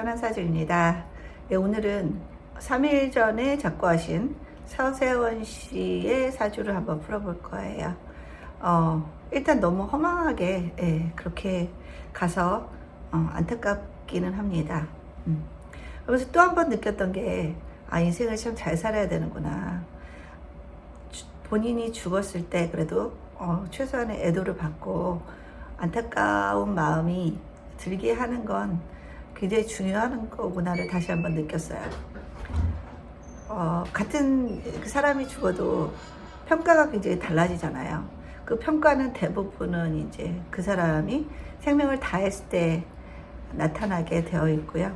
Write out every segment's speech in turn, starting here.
천안사주입니다. 네, 오늘은 3일 전에 작고하신 서세원 씨의 사주를 한번 풀어볼 거예요. 어, 일단 너무 허망하게 예, 그렇게 가서 어, 안타깝기는 합니다. 음. 그래서 또 한 번 느꼈던 게 아, 인생을 참 잘 살아야 되는구나. 주- 본인이 죽었을 때 그래도 어, 최소한의 애도를 받고 안타까운 마음이 들게 하는 건 굉장히 중요한 거구나를 다시 한번 느꼈어요. 어, 같은 그 사람이 죽어도 평가가 굉장히 달라지잖아요. 그 평가는 대부분은 이제 그 사람이 생명을 다했을 때 나타나게 되어 있고요.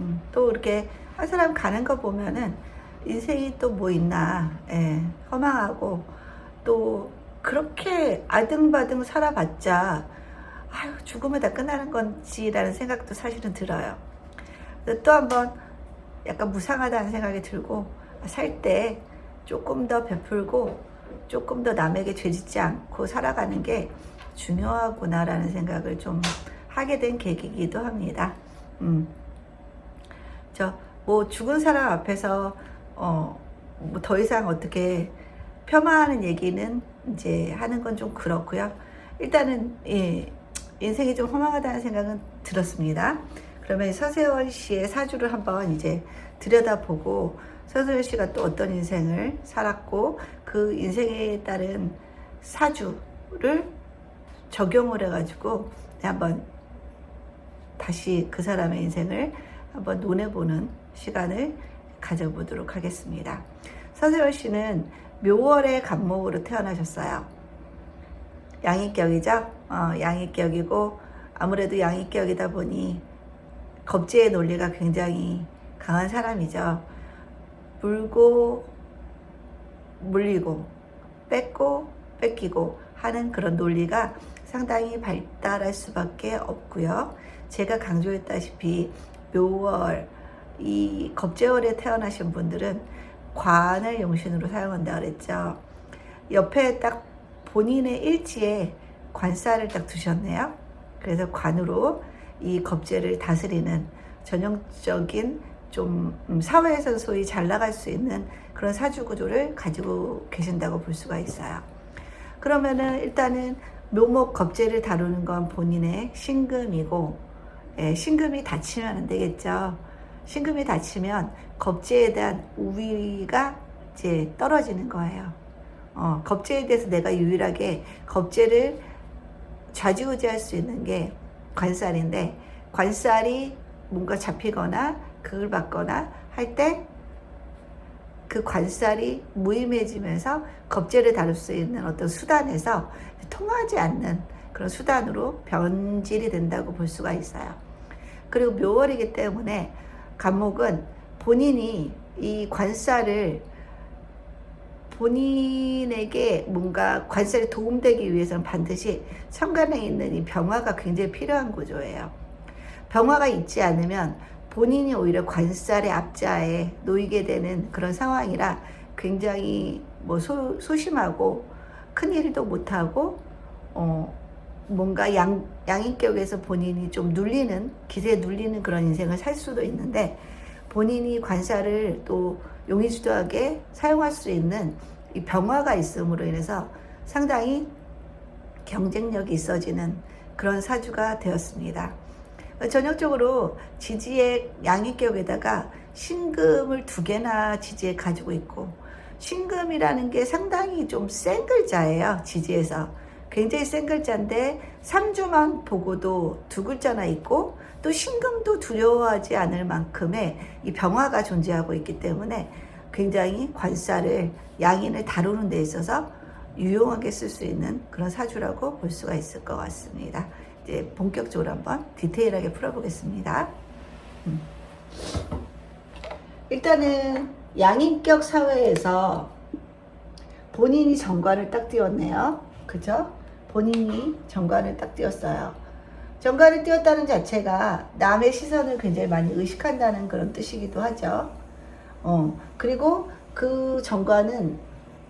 음, 또 이렇게 한 사람 가는 거 보면은 인생이 또 뭐 있나, 예, 허망하고 또 그렇게 아등바등 살아봤자 아유 죽으면 다 끝나는 건지라는 생각도 사실은 들어요. 또 한번 약간 무상하다는 생각이 들고 살 때 조금 더 베풀고 조금 더 남에게 죄짓지 않고 살아가는 게 중요하구나라는 생각을 좀 하게 된 계기이기도 합니다. 음. 저뭐 죽은 사람 앞에서 어 뭐 더 이상 어떻게 폄하하는 얘기는 이제 하는 건 좀 그렇고요. 일단은 예, 인생이 좀 허망하다는 생각은 들었습니다. 그러면 서세원 씨의 사주를 한번 이제 들여다보고 서세원 씨가 또 어떤 인생을 살았고 그 인생에 따른 사주를 적용을 해가지고 한번 다시 그 사람의 인생을 한번 논해보는 시간을 가져보도록 하겠습니다. 서세원 씨는 묘월의 간목으로 태어나셨어요. 양익격이죠. 어, 양익격이고 아무래도 양익격이다 보니 겁제의 논리가 굉장히 강한 사람이죠. 물고 물리고 뺏고 뺏기고 하는 그런 논리가 상당히 발달할 수밖에 없고요. 제가 강조했다시피 묘월 이 겁제월에 태어나신 분들은 관을 용신으로 사용한다 그랬죠. 옆에 딱 본인의 일지에 관살을 딱 두셨네요. 그래서 관으로 이 겁제를 다스리는 전형적인 좀 음, 사회에서 소위 잘 나갈 수 있는 그런 사주 구조를 가지고 계신다고 볼 수가 있어요. 그러면은 일단은 묘목 겁제를 다루는 건 본인의 신금이고 예, 신금이 다치면 안 되겠죠. 신금이 다치면 겁제에 대한 우위가 이제 떨어지는 거예요. 어, 겁제에 대해서 내가 유일하게 겁제를 좌지우지할 수 있는 게 관살인데 관살이 뭔가 잡히거나 그걸 받거나 할 때 그 관살이 무임해지면서 겁제를 다룰 수 있는 어떤 수단에서 통하지 않는 그런 수단으로 변질이 된다고 볼 수가 있어요. 그리고 묘월이기 때문에 간목은 본인이 이 관살을 본인에게 뭔가 관살에 도움되기 위해서는 반드시 천간에 있는 이 병화가 굉장히 필요한 구조예요. 병화가 있지 않으면 본인이 오히려 관살의 앞자에 놓이게 되는 그런 상황이라 굉장히 뭐 소, 소심하고 큰 일도 못하고 어 뭔가 양, 양인격에서 본인이 좀 눌리는 기세에 눌리는 그런 인생을 살 수도 있는데 본인이 관살을 또 용의주도하게 사용할 수 있는 이 병화가 있음으로 인해서 상당히 경쟁력이 있어지는 그런 사주가 되었습니다. 전형적으로 지지의 양위격에다가 신금을 두 개나 지지에 가지고 있고 신금이라는 게 상당히 좀 센 글자예요. 지지에서. 굉장히 센 글자인데 삼주만 보고도 두 글자나 있고 또 신금도 두려워하지 않을 만큼의 이 병화가 존재하고 있기 때문에 굉장히 관살을 양인을 다루는 데 있어서 유용하게 쓸 수 있는 그런 사주라고 볼 수가 있을 것 같습니다. 이제 본격적으로 한번 디테일하게 풀어보겠습니다. 음. 일단은 양인격 사회에서 본인이 정관을 딱 띄웠네요. 그죠? 본인이 정관을 딱 띄웠어요. 정관을 띄웠다는 자체가 남의 시선을 굉장히 많이 의식한다는 그런 뜻이기도 하죠. 어, 그리고 그 정관은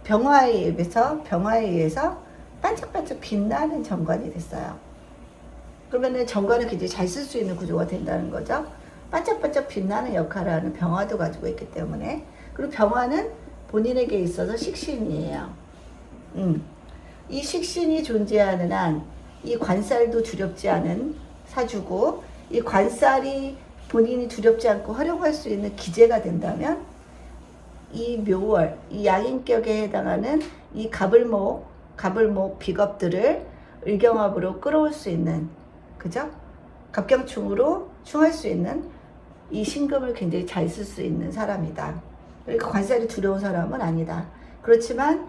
병화에 의해서, 병화에 의해서 반짝반짝 빛나는 정관이 됐어요. 그러면은 정관을 굉장히 잘 쓸 수 있는 구조가 된다는 거죠. 반짝반짝 빛나는 역할을 하는 병화도 가지고 있기 때문에 그리고 병화는 본인에게 있어서 식신이에요. 음. 이 식신이 존재하는 한 이 관살도 두렵지 않은 사주고 이 관살이 본인이 두렵지 않고 활용할 수 있는 기재가 된다면 이 묘월, 이 양인격에 해당하는 이 가불목, 가불목 비겁들을 을경합으로 끌어올 수 있는, 그죠? 갑경충으로 충할 수 있는 이 신금을 굉장히 잘 쓸 수 있는 사람이다. 그러니까 관살이 두려운 사람은 아니다. 그렇지만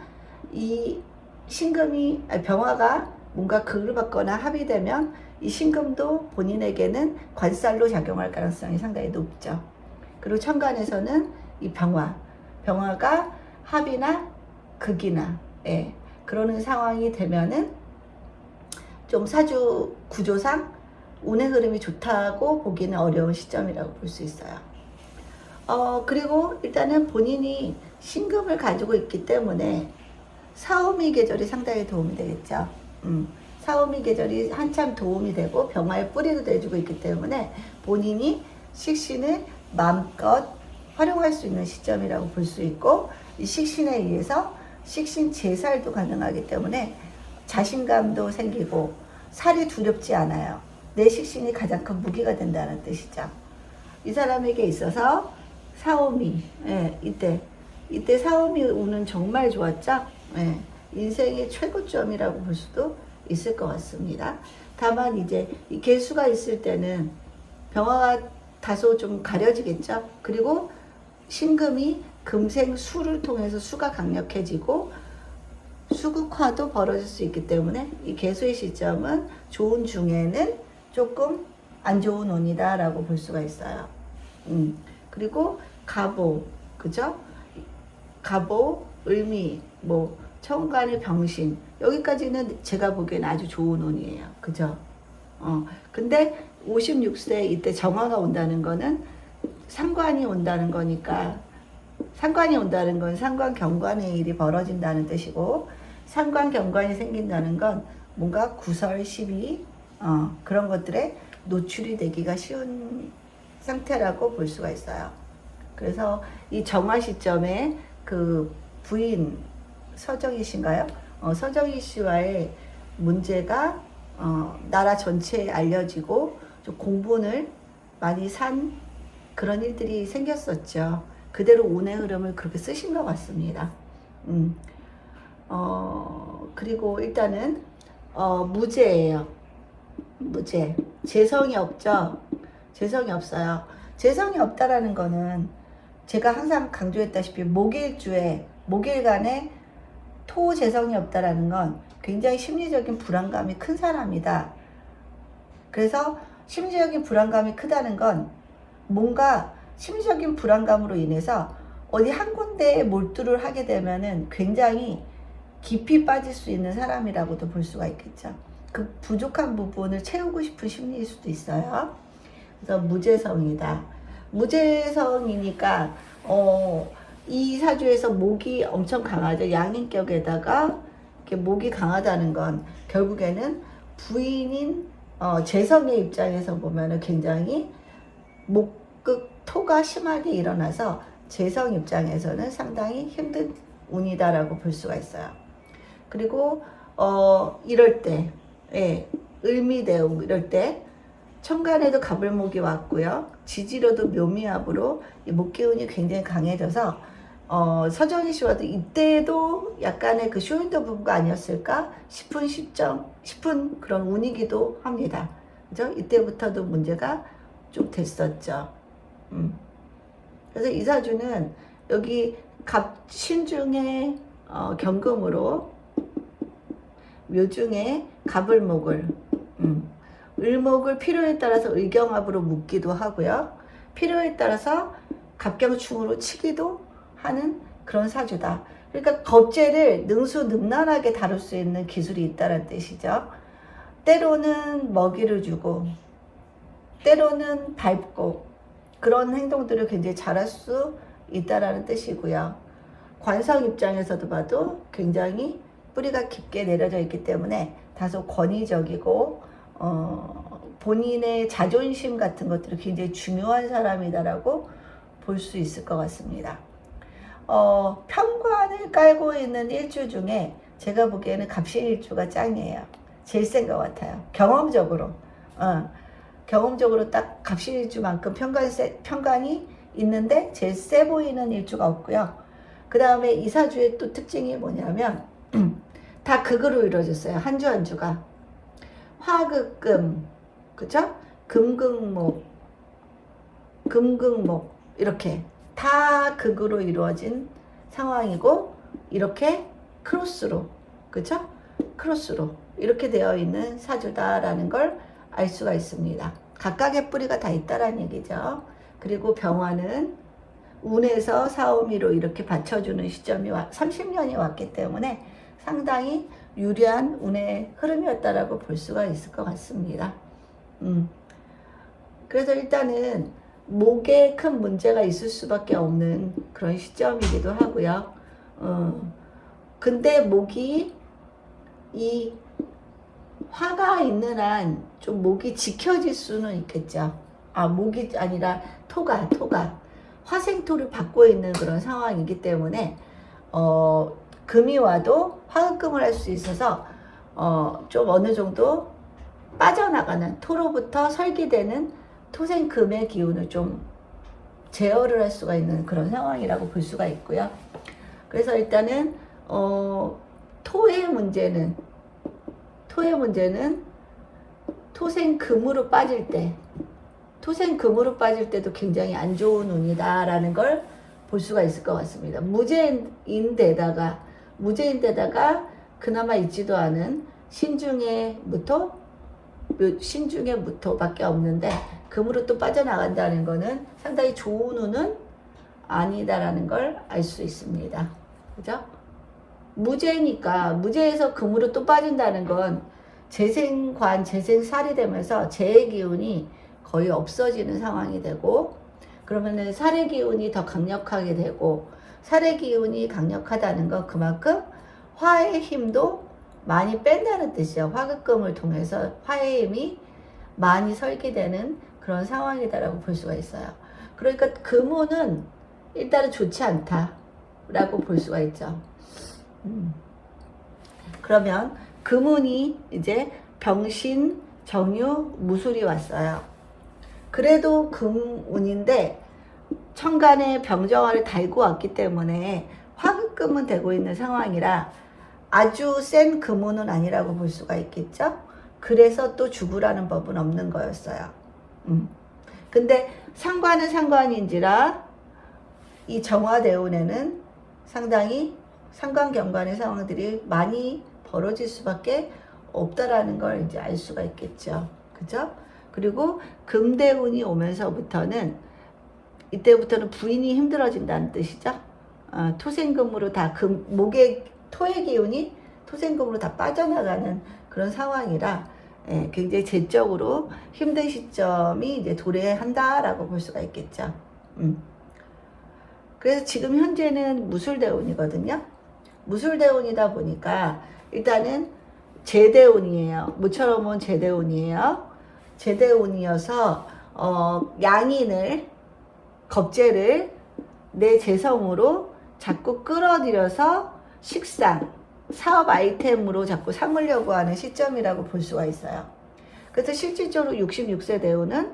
이 신금이, 병화가 뭔가 극을 받거나 합의되면 이 신금도 본인에게는 관살로 작용할 가능성이 상당히 높죠. 그리고 천간에서는 이 병화, 병화가 합이나 극이나 예, 그러는 상황이 되면은 좀 사주 구조상 운의 흐름이 좋다고 보기는 어려운 시점이라고 볼 수 있어요. 어, 그리고 일단은 본인이 신금을 가지고 있기 때문에 사오미 계절이 상당히 도움이 되겠죠. 음, 사오미 계절이 한참 도움이 되고 병화의 뿌리도 돼주고 있기 때문에 본인이 식신을 마음껏 활용할 수 있는 시점이라고 볼 수 있고 이 식신에 의해서 식신 재살도 가능하기 때문에 자신감도 생기고 살이 두렵지 않아요. 내 식신이 가장 큰 무기가 된다는 뜻이죠. 이 사람에게 있어서 사오미, 예, 이때 이때 사오미 운은 정말 좋았죠. 예, 인생의 최고점이라고 볼 수도 있을 것 같습니다. 다만 이제 이 개수가 있을 때는 병화가 다소 좀 가려지겠죠. 그리고 신금이 금생 수를 통해서 수가 강력해지고 수극화도 벌어질 수 있기 때문에 이 개수의 시점은 좋은 중에는 조금 안 좋은 운이다라고 볼 수가 있어요. 음. 그리고 가보, 그죠? 가보, 을미, 뭐 천간의 병신 여기까지는 제가 보기엔 아주 좋은 운이에요. 그죠? 어. 근데 56세 이때 정화가 온다는 거는 상관이 온다는 거니까 상관이 온다는 건 상관 경관의 일이 벌어진다는 뜻이고 상관 경관이 생긴다는 건 뭔가 구설 시비 어, 그런 것들에 노출이 되기가 쉬운 상태라고 볼 수가 있어요. 그래서 이 정화 시점에 그 부인 서정희 씨인가요? 어, 서정희 씨와의 문제가 어, 나라 전체에 알려지고 좀 공분을 많이 산 그런 일들이 생겼었죠. 그대로 운의 흐름을 그렇게 쓰신 것 같습니다. 음. 어, 그리고 일단은, 어, 무죄예요. 무죄. 재성이 없죠? 재성이 없어요. 재성이 없다라는 거는 제가 항상 강조했다시피 목일주에, 목일간에 토 재성이 없다라는 건 굉장히 심리적인 불안감이 큰 사람이다. 그래서 심리적인 불안감이 크다는 건 뭔가 심리적인 불안감으로 인해서 어디 한 군데에 몰두를 하게 되면은 굉장히 깊이 빠질 수 있는 사람이라고도 볼 수가 있겠죠. 그 부족한 부분을 채우고 싶은 심리일 수도 있어요. 그래서 무재성이다. 무재성이니까 어, 이 사주에서 목이 엄청 강하죠. 양인격에다가 이렇게 목이 강하다는 건 결국에는 부인인 어, 재성의 입장에서 보면은 굉장히 목극 토가 심하게 일어나서 재성 입장에서는 상당히 힘든 운이다라고 볼 수가 있어요. 그리고 어 이럴 때, 예, 을미대우 이럴 때 천간에도 가불목이 왔고요. 지지로도 묘미합으로 이 목기운이 굉장히 강해져서 어, 서정희 씨와도 이때도 약간의 그 쇼윈도 부부가 아니었을까 싶은 시점, 싶은 그런 운이기도 합니다. 그죠? 이때부터도 문제가 좀 됐었죠. 음. 그래서 이 사주는 여기 갑신중에 어, 경금으로 묘중에 갑을 목을 음, 을목을 필요에 따라서 의경합으로 묶기도 하고요. 필요에 따라서 갑경충으로 치기도 하는 그런 사주다. 그러니까 겁재를 능수능란하게 다룰 수 있는 기술이 있다는 뜻이죠. 때로는 먹이를 주고 때로는 밟고 그런 행동들을 굉장히 잘할 수 있다라는 뜻이고요. 관성 입장에서도 봐도 굉장히 뿌리가 깊게 내려져 있기 때문에 다소 권위적이고 어, 본인의 자존심 같은 것들이 굉장히 중요한 사람이다라고 볼 수 있을 것 같습니다. 어, 평관을 깔고 있는 일주 중에 제가 보기에는 갑신일주가 짱이에요. 제일 센것 같아요. 경험적으로. 어, 경험적으로 딱 갑신일주만큼 평관 세, 평관이 있는데 제일 세 보이는 일주가 없고요. 그 다음에 이사주의 또 특징이 뭐냐면 다 극으로 이루어졌어요. 한 주한 주가. 화극금, 그죠? 금극목, 금극목, 이렇게 다 극으로 이루어진 상황이고, 이렇게 크로스로, 그죠? 크로스로 이렇게 되어 있는 사주다라는 걸 알 수가 있습니다. 각각의 뿌리가 다 있다라는 얘기죠. 그리고 병화는 운에서 사오미로 이렇게 받쳐주는 시점이 30년이 왔기 때문에 상당히 유리한 운의 흐름이었다라고 볼 수가 있을 것 같습니다. 음. 그래서 일단은 목에 큰 문제가 있을 수밖에 없는 그런 시점이기도 하고요. 어. 근데 목이 이 화가 있는 한 좀 목이 지켜질 수는 있겠죠. 아, 목이 아니라 토가, 토가. 화생토를 받고 있는 그런 상황이기 때문에, 어, 금이 와도 화급금을 할 수 있어서, 어, 좀 어느 정도 빠져나가는 토로부터 설계되는 토생금의 기운을 좀 제어를 할 수가 있는 그런 상황이라고 볼 수가 있고요. 그래서 일단은, 어, 토의 문제는, 토의 문제는 토생금으로 빠질 때, 토생금으로 빠질 때도 굉장히 안 좋은 운이다라는 걸 볼 수가 있을 것 같습니다. 무죄인데다가, 무죄인데다가 그나마 있지도 않은 신중의 무토밖에 없는데, 금으로 또 빠져나간다는 거는 상당히 좋은 운은 아니다라는 걸 알 수 있습니다. 그죠? 무죄니까, 무죄에서 금으로 또 빠진다는 건 재생관, 재생살이 되면서 재의 기운이 거의 없어지는 상황이 되고 그러면은 살의 기운이 더 강력하게 되고 살의 기운이 강력하다는 건 그만큼 화의 힘도 많이 뺀다는 뜻이야. 화극금을 통해서 화의 힘이 많이 설계되는 그런 상황이다라고 볼 수가 있어요. 그러니까 금호는 일단은 좋지 않다라고 볼 수가 있죠. 음. 그러면 금운이 이제 병신, 정유, 무술이 왔어요. 그래도 금운인데 천간에 병정화를 달고 왔기 때문에 화급금은 되고 있는 상황이라 아주 센 금운은 아니라고 볼 수가 있겠죠. 그래서 또 죽으라는 법은 없는 거였어요. 음. 근데 상관은 상관인지라 이 정화대운에는 상당히 상관경관의 상황들이 많이 벌어질 수밖에 없다라는 걸 이제 알 수가 있겠죠. 그죠? 그리고 금대운이 오면서부터는 이때부터는 부인이 힘들어진다는 뜻이죠. 어, 토생금으로 다 금, 목의 토의 기운이 토생금으로 다 빠져나가는 그런 상황이라 예, 굉장히 재적으로 힘든 시점이 이제 도래한다라고 볼 수가 있겠죠. 음. 그래서 지금 현재는 무술대운이거든요. 무술대운이다 보니까 일단은 제대운이에요. 무처럼 온 제대운이에요. 제대운이어서 어, 양인을 겁재를 내 재성으로 자꾸 끌어들여서 식상, 사업 아이템으로 자꾸 삼으려고 하는 시점이라고 볼 수가 있어요. 그래서 실질적으로 66세 대우는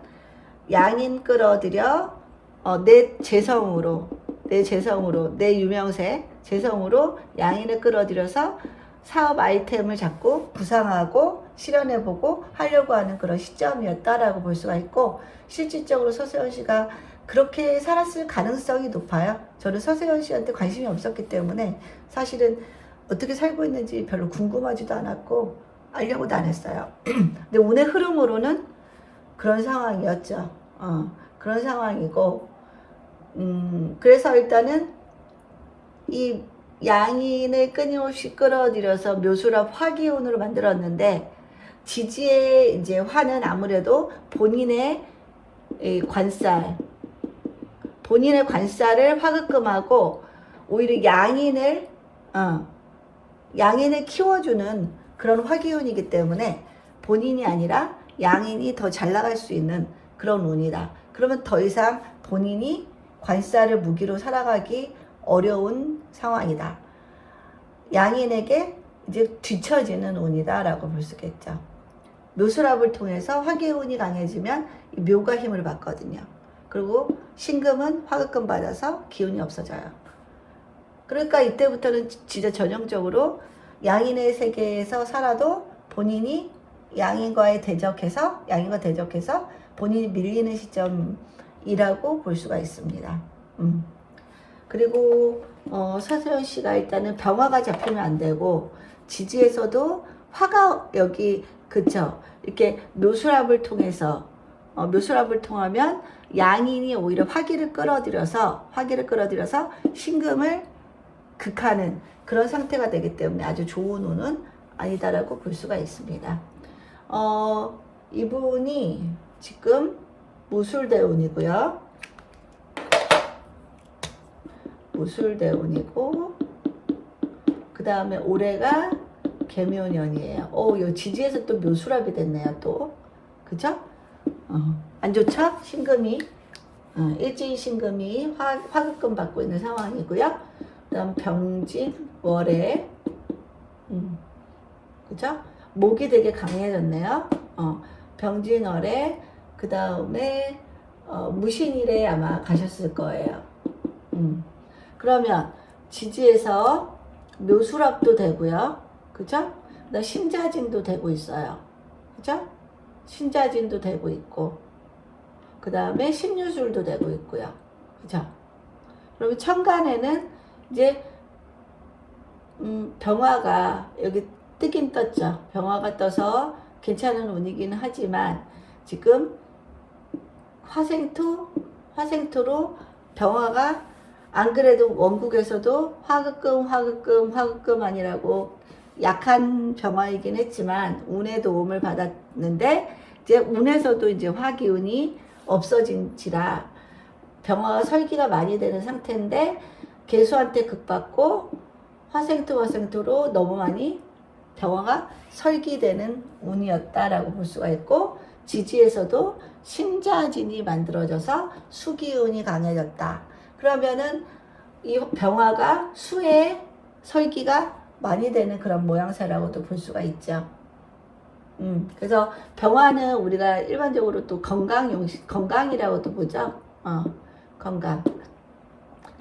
양인 끌어들여 어, 내 재성으로, 내 재성으로, 내 유명세, 재성으로 양인을 끌어들여서 사업 아이템을 자꾸 구상하고 실현해보고 하려고 하는 그런 시점이었다라고 볼 수가 있고 실질적으로 서세원 씨가 그렇게 살았을 가능성이 높아요. 저는 서세원 씨한테 관심이 없었기 때문에 사실은 어떻게 살고 있는지 별로 궁금하지도 않았고 알려고도 안 했어요. 근데 운의 흐름으로는 그런 상황이었죠. 어, 그런 상황이고 음, 그래서 일단은 이 양인을 끊임없이 끌어들여서 묘수랍 화기운으로 만들었는데 지지의 이제 화는 아무래도 본인의 관살, 본인의 관살을 화급금하고 오히려 양인을 어, 양인을 키워주는 그런 화기운이기 때문에 본인이 아니라 양인이 더 잘 나갈 수 있는 그런 운이다. 그러면 더 이상 본인이 관사를 무기로 살아가기 어려운 상황이다. 양인에게 이제 뒤처지는 운이다라고 볼 수 있겠죠. 묘수랍을 통해서 화기운이 강해지면 이 묘가 힘을 받거든요. 그리고 신금은 화급금 받아서 기운이 없어져요. 그러니까 이때부터는 지- 진짜 전형적으로 양인의 세계에서 살아도 본인이 양인과의 대적해서 양인과 대적해서 본인이 밀리는 시점이라고 볼 수가 있습니다. 음. 그리고 어, 서세현 씨가 일단은 병화가 잡히면 안 되고 지지에서도 화가 여기 그쵸 이렇게 묘수랍을 통해서 어, 묘수랍을 통하면 양인이 오히려 화기를 끌어들여서 화기를 끌어들여서 신금을 극하는 그런 상태가 되기 때문에 아주 좋은 운은 아니다라고 볼 수가 있습니다. 어, 이분이 지금 무술대운이고요. 무술대운이고 그 다음에 올해가 개묘년이에요. 오, 요 지지에서 또 묘수랍이 됐네요. 또 그죠? 어, 안 좋죠? 신금이 어, 일진 신금이 화, 화급금 받고 있는 상황이고요. 그다음 병진 월에 음, 그죠? 목이 되게 강해졌네요. 어, 병진 월에 그 다음에 어, 무신일에 아마 가셨을 거예요. 음. 그러면 지지에서 묘수랍도 되고요. 그죠? 그다음 신자진도 되고 있어요. 그죠? 신자진도 되고 있고 그 다음에 신유술도 되고 있고요. 그죠? 그러면 천간에는 이제 음, 병화가 여기 뜨긴 떴죠. 병화가 떠서 괜찮은 운이기는 하지만 지금 화생토 화생토로 병화가 안 그래도 원국에서도 화극금 화극금 화극금 아니라고 약한 병화이긴 했지만 운의 도움을 받았는데 이제 운에서도 이제 화기운이 없어진지라 병화가 설기가 많이 되는 상태인데 개수한테 극받고 화생토 화생토로 너무 많이 병화가 설기되는 운이었다라고 볼 수가 있고 지지에서도 신자진이 만들어져서 수기운이 강해졌다. 그러면은 이 병화가 수의 설기가 많이 되는 그런 모양새라고도 볼 수가 있죠. 음, 그래서 병화는 우리가 일반적으로 또 건강 용식, 건강이라고도 보죠. 어, 건강.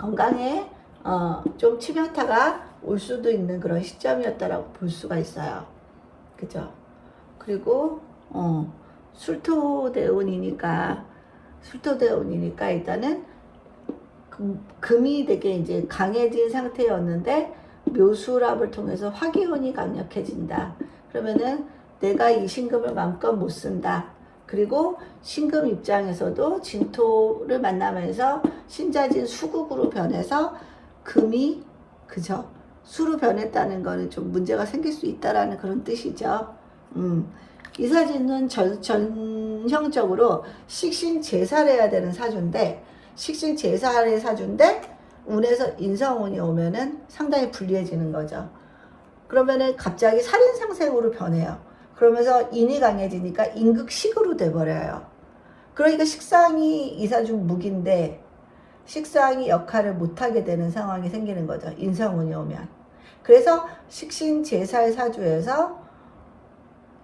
건강에 어, 좀 치명타가 올 수도 있는 그런 시점이었다라고 볼 수가 있어요. 그죠? 그리고 어, 술토대운이니까 술토대운이니까 일단은 금, 금이 되게 이제 강해진 상태였는데 묘수랍을 통해서 화기운이 강력해진다. 그러면은 내가 이 신금을 마음껏 못 쓴다. 그리고 신금 입장에서도 진토를 만나면서 신자진 수국으로 변해서 금이 그죠? 수로 변했다는 거는 좀 문제가 생길 수 있다라는 그런 뜻이죠. 음. 이 사진은 전, 전형적으로 식신 제사를 해야 되는 사주인데 식신 제사의 사주인데 운에서 인성운이 오면은 상당히 불리해지는 거죠. 그러면은 갑자기 살인 상생으로 변해요. 그러면서 인이 강해지니까 인극식으로 돼버려요. 그러니까 식상이 이사주 무기인데 식상이 역할을 못하게 되는 상황이 생기는 거죠. 인성운이 오면. 그래서 식신 제사의 사주에서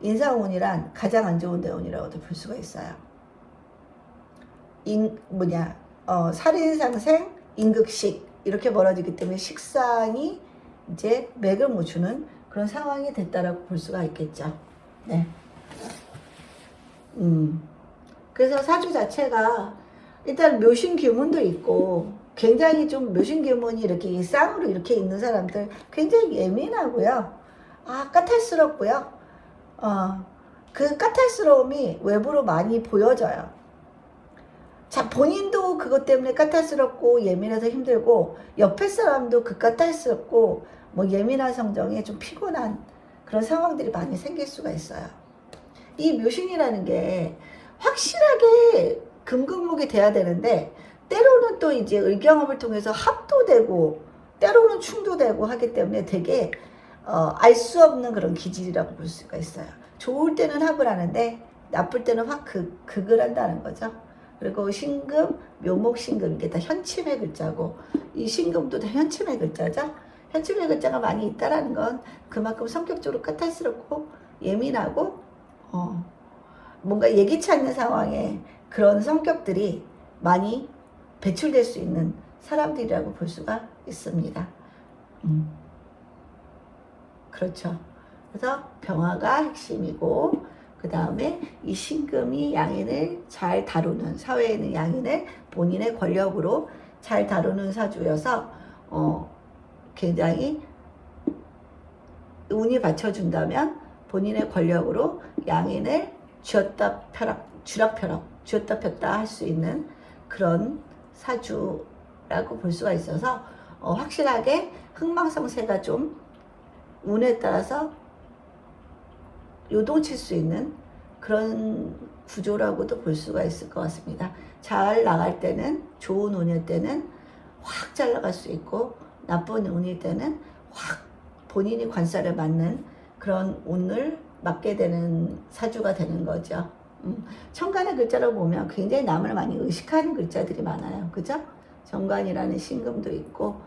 인상운이란 가장 안 좋은 대운이라고도 볼 수가 있어요. 인 뭐냐 어, 살인상생 인극식 이렇게 벌어지기 때문에 식상이 이제 맥을 못 추는 그런 상황이 됐다라고 볼 수가 있겠죠. 네. 음. 그래서 사주 자체가 일단 묘신 기문도 있고 굉장히 좀 묘신 기문이 이렇게 쌍으로 이렇게 있는 사람들 굉장히 예민하고요. 아 까탈스럽고요. 어, 그 까탈스러움이 외부로 많이 보여져요. 자, 본인도 그것 때문에 까탈스럽고 예민해서 힘들고 옆에 사람도 그 까탈스럽고 뭐 예민한 성정에 좀 피곤한 그런 상황들이 많이 생길 수가 있어요. 이 묘신이라는 게 확실하게 금극목이 돼야 되는데 때로는 또 이제 의경험을 통해서 합도되고 때로는 충도되고 하기 때문에 되게 어, 알 수 없는 그런 기질이라고 볼 수가 있어요. 좋을 때는 합을 하는데 나쁠 때는 확 극, 극을 한다는 거죠. 그리고 신금, 묘목 신금 이게 다 현침의 글자고 이 신금도 다 현침의 글자죠. 현침의 글자가 많이 있다라는 건 그만큼 성격적으로 까탈스럽고 예민하고 어, 뭔가 예기치 않는 상황에 그런 성격들이 많이 배출될 수 있는 사람들이라고 볼 수가 있습니다. 음. 그렇죠. 그래서 병화가 핵심이고 그 다음에 이 신금이 양인을 잘 다루는 사회에 있는 양인을 본인의 권력으로 잘 다루는 사주여서 어, 굉장히 운이 받쳐준다면 본인의 권력으로 양인을 쥐었다 펴락 쥐락 펴락 쥐었다 폈다 할 수 있는 그런 사주라고 볼 수가 있어서 어, 확실하게 흥망성쇠가 좀 운에 따라서 요동칠 수 있는 그런 구조라고도 볼 수가 있을 것 같습니다. 잘 나갈 때는 좋은 운일 때는 확 잘 나갈 수 있고 나쁜 운일 때는 확 본인이 관살에 맞는 그런 운을 맞게 되는 사주가 되는 거죠. 음, 천간의 글자로 보면 굉장히 남을 많이 의식하는 글자들이 많아요. 그죠? 정관이라는 신금도 있고,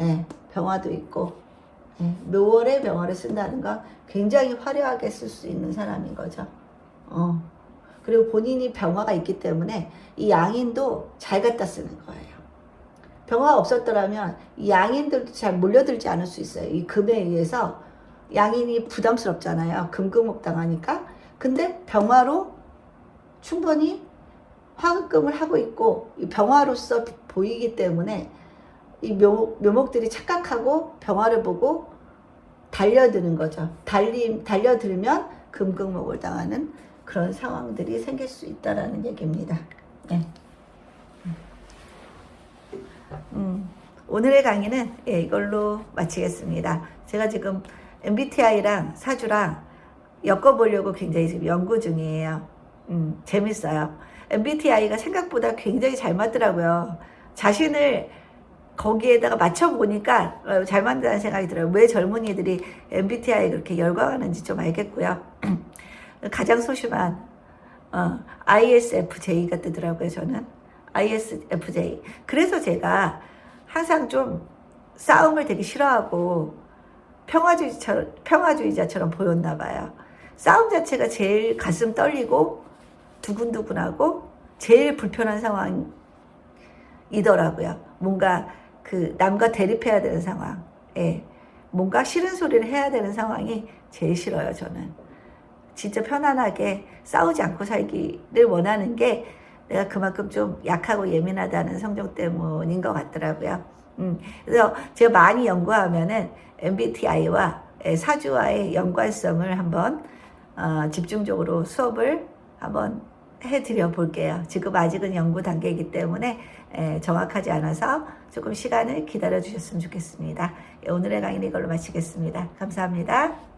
예, 병화도 있고, 예, 묘월에 병화를 쓴다는 건 굉장히 화려하게 쓸 수 있는 사람인 거죠. 어. 그리고 본인이 병화가 있기 때문에 이 양인도 잘 갖다 쓰는 거예요. 병화가 없었더라면 이 양인들도 잘 몰려들지 않을 수 있어요. 이 금에 의해서 양인이 부담스럽잖아요. 금금목 당하니까. 근데 병화로 충분히 화급금을 하고 있고 이 병화로서 보이기 때문에 이 묘, 묘목들이 착각하고 병화를 보고 달려드는 거죠. 달림, 달려들면 금극목을 당하는 그런 상황들이 생길 수 있다라는 얘기입니다. 네. 음, 오늘의 강의는 예, 이걸로 마치겠습니다. 제가 지금 MBTI랑 사주랑 엮어보려고 굉장히 지금 연구 중이에요. 음, 재밌어요. MBTI가 생각보다 굉장히 잘 맞더라고요. 자신을 거기에다가 맞춰보니까 어, 잘 맞는다는 생각이 들어요. 왜 젊은이들이 MBTI 그렇게 열광하는지 좀 알겠고요. 가장 소심한 어, ISFJ가 뜨더라고요. 저는 ISFJ. 그래서 제가 항상 좀 싸움을 되게 싫어하고 평화주의처럼, 평화주의자처럼 보였나 봐요. 싸움 자체가 제일 가슴 떨리고 두근두근하고 제일 불편한 상황이더라고요. 뭔가 그 남과 대립해야 되는 상황, 예. 뭔가 싫은 소리를 해야 되는 상황이 제일 싫어요, 저는. 진짜 편안하게 싸우지 않고 살기를 원하는 게 내가 그만큼 좀 약하고 예민하다는 성정 때문인 것 같더라고요. 음, 그래서 제가 많이 연구하면은 MBTI와 사주와의 연관성을 한번 어, 집중적으로 수업을 한번 해드려 볼게요. 지금 아직은 연구 단계이기 때문에 에, 정확하지 않아서 조금 시간을 기다려 주셨으면 좋겠습니다. 예, 오늘의 강의는 이걸로 마치겠습니다. 감사합니다.